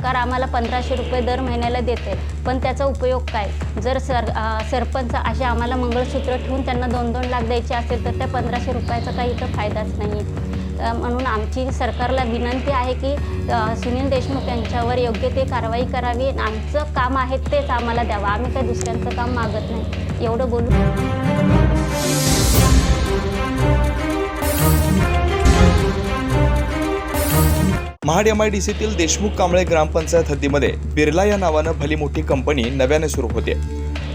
सरकार आम्हाला पंधराशे रुपये दर महिन्याला देते. पण त्याचा उपयोग काय? जर सर सरपंच असे आम्हाला मंगळसूत्र ठेवून त्यांना दोन दोन लाख द्यायचे असेल तर त्या पंधराशे रुपयाचा काही इथं फायदाच नाही म्हणून आमची सरकारला विनंती आहे की सुनील देशमुख यांच्यावर योग्य ते कारवाई करावी. आमचं काम आहे तेच आम्हाला द्यावं. आम्ही काही दुसऱ्यांचं काम मागत नाही. एवढं बोलू. महाड एम आय डी सीतील देशमुख कांबळे ग्रामपंचायत हद्दीमध्ये बिर्ला या नावानं भली मोठी कंपनी नव्याने सुरू होते.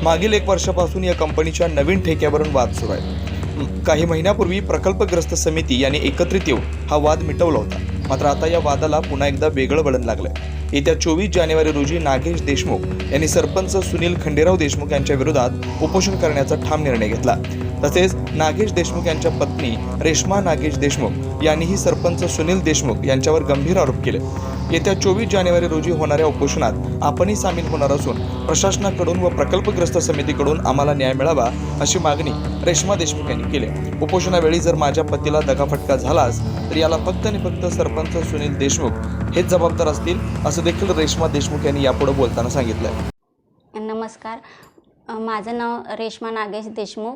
मागील एक वर्षापासून या कंपनीच्या नवीन ठेक्यावरून वाद सुरू आहे. काही महिन्यापूर्वी प्रकल्पग्रस्त समिती यांनी एकत्रित येऊन हा वाद मिटवला होता. मात्र आता या वादाला पुन्हा एकदा वेगळं वळण लागलं येत्या चोवीस जानेवारी रोजी नागेश देशमुख यांनी सरपंच सुनील खंडेराव देशमुख यांच्या विरोधात उपोषण करण्याचा ठाम निर्णय घेतला. तसेच नागेश देशमुख यांच्या पत्नी रेश्मा नागेश देशमुख यांनीही सरपंच सुनील देशमुख यांच्यावर गंभीर आरोप केले. येत्या चोवीस जानेवारी रोजी होणाऱ्या उपोषणात आपणही सामील होणार असून प्रशासनाकडून व प्रकल्पग्रस्त समितीकडून आम्हाला न्याय मिळावा अशी मागणी रेश्मा देशमुख यांनी केली. उपोषणावेळी जर माझ्या पतीला दगाफटका झालाच तर याला फक्त आणि फक्त सरपंच सुनील देशमुख हेच जबाबदार असतील असं देखील रेश्मा देशमुख यांनी यापुढे बोलताना सांगितलं नमस्कार. माझं नाव रेश्मा नागेश देशमुख.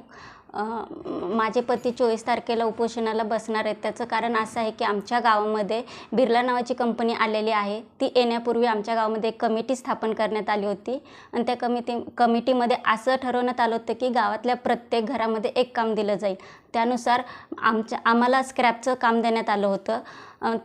माझे पती चोवीस तारखेला उपोषणाला बसणार आहेत. त्याचं कारण असं आहे की आमच्या गावामध्ये बिर्ला नावाची कंपनी आलेली आहे. ती येण्यापूर्वी आमच्या गावामध्ये एक कमिटी स्थापन करण्यात आली होती. आणि त्या कमिटी कमिटीमध्ये असं ठरवण्यात आलं होतं की गावातल्या प्रत्येक घरामध्ये एक काम दिलं जाईल. त्यानुसार आमच्या आम्हाला स्क्रॅपचं काम देण्यात आलं होतं.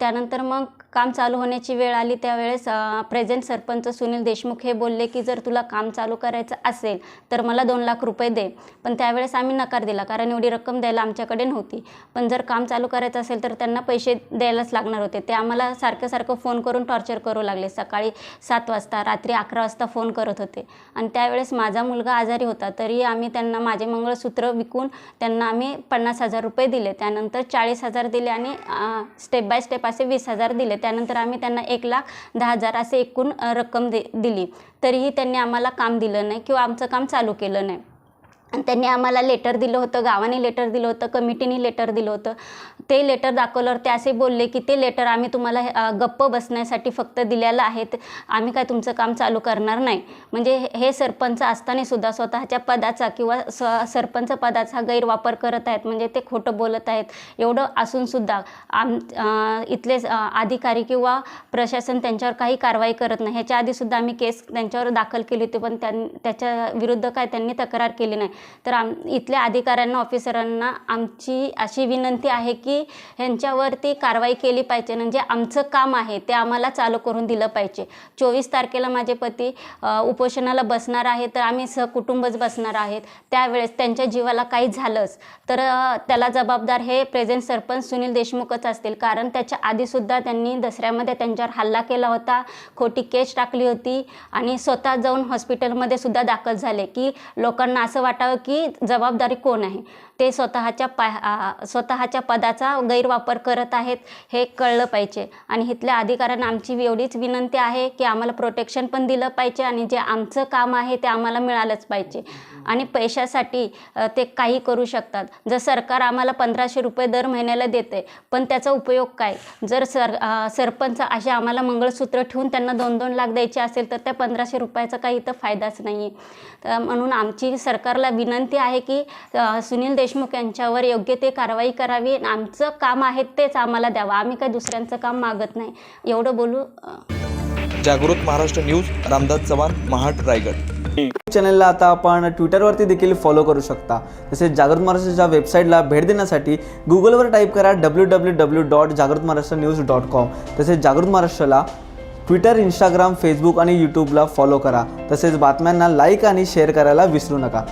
त्यानंतर मग काम चालू होण्याची वेळ आली. त्यावेळेस प्रेझेंट सरपंच सुनील देशमुख हे बोलले की जर तुला काम चालू करायचं असेल तर मला दोन लाख रुपये दे. पण त्यावेळेस आम्ही नकार दिला कारण एवढी रक्कम द्यायला आमच्याकडे नव्हती. पण जर काम चालू करायचं असेल तर त्यांना पैसे द्यायलाच लागणार होते. ते आम्हाला सारखं सारखं फोन करून टॉर्चर करू लागले. सकाळी सात वाजता रात्री अकरा वाजता फोन करत होते. आणि त्यावेळेस माझा मुलगा आजारी होता तरी आम्ही त्यांना माझे मंगळसूत्र विकून त्यांना आम्ही पन्नास हजार रुपये दिले. त्यानंतर चाळीस हजार दिले आणि स्टेप बाय स्टेप असे वीस हजार दिले. त्यानंतर आम्ही त्यांना एक लाख दहा हजार असे एकूण रक्कम दे दिली. तरीही त्यांनी आम्हाला काम दिलं नाही किंवा आमचं काम चालू केलं नाही. आणि त्यांनी आम्हाला लेटर दिलं होतं गावाने लेटर दिलं होतं कमिटीने लेटर दिलं होतं. ते लेटर दाखवल्यावर ते असे बोलले की ते लेटर आम्ही तुम्हाला गप्प बसण्यासाठी फक्त दिलेलं आहे आम्ही काय तुमचं काम चालू करणार नाही. म्हणजे हे- सरपंच असताना सुद्धा स्वतःच्या पदाचा किंवा स सरपंच पदाचा गैरवापर करत आहेत. म्हणजे ते खोटं बोलत आहेत. एवढं असूनसुद्धा आम इथले अधिकारी किंवा प्रशासन त्यांच्यावर काही कारवाई करत नाही. ह्याच्या आधीसुद्धा आम्ही केस त्यांच्यावर दाखल केली होती पण त्यां त्याच्या विरुद्ध काय त्यांनी तक्रार केली नाही. तर आम इथल्या अधिकाऱ्यांना ऑफिसरांना आमची अशी विनंती आहे की ह्यांच्यावरती कारवाई केली पाहिजे म्हणजे आमचं काम आहे ते आम्हाला चालू करून दिलं पाहिजे. चोवीस तारखेला माझे पती उपोषणाला बसणार आहे तर आम्ही सहकुटुंबच बसणार आहेत. त्यावेळेस त्यांच्या जीवाला काही झालंच तर त्याला जबाबदार हे प्रेझेंट सरपंच सुनील देशमुखच असतील. कारण त्याच्या आधीसुद्धा त्यांनी दसऱ्यामध्ये त्यांच्यावर हल्ला केला होता खोटी केस टाकली होती आणि स्वतः जाऊन हॉस्पिटलमध्ये सुद्धा दाखल झाले की लोकांना असं वाटावं की जबाबदारी कोण आहे? ते स्वतःच्या पा स्वतःच्या पदाचा गैरवापर करत आहेत हे कळलं पाहिजे. आणि इथल्या अधिकाऱ्यांना आमची एवढीच विनंती आहे की आम्हाला प्रोटेक्शन पण दिलं पाहिजे आणि जे आमचं काम आहे ते आम्हाला मिळालंच पाहिजे. आणि पैशासाठी ते काही करू शकतात. जर सरकार आम्हाला पंधराशे रुपये दर महिन्याला देते पण त्याचा उपयोग काय? जर सर सरपंच असे आम्हाला मंगळसूत्र ठेवून त्यांना दोन दोन लाख द्यायचे असेल तर त्या पंधराशे रुपयाचा काही इथं फायदाच नाही आहे तर म्हणून आमची सरकारला विनंती आहे की सुनील देशमुख यांच्यावर योग्य ते कारवाई करावी. आणि आमचं काम आहे तेच आम्हाला द्यावं. आम्ही काही दुसऱ्यांचं काम मागत नाही. एवढं बोलू जागृत महाराष्ट्र न्यूज रामदास चव्हाण महाड रायगड. चॅनलला आता आपण ट्विटरवरती देखील फॉलो करू शकता. तसेच जागृत महाराष्ट्राच्या वेबसाईटला भेट देण्यासाठी गुगलवर टाईप करा डब्ल्यू डब्ल्यू डब्ल्यू डॉट जागृत महाराष्ट्र न्यूज डॉट कॉम तसेच जागृत महाराष्ट्राला ट्विटर इंस्टाग्राम फेसबुक आणि यूट्यूबला फॉलो करा. तसेच बातम्यांना लाईक आणि शेअर करायला विसरू नका.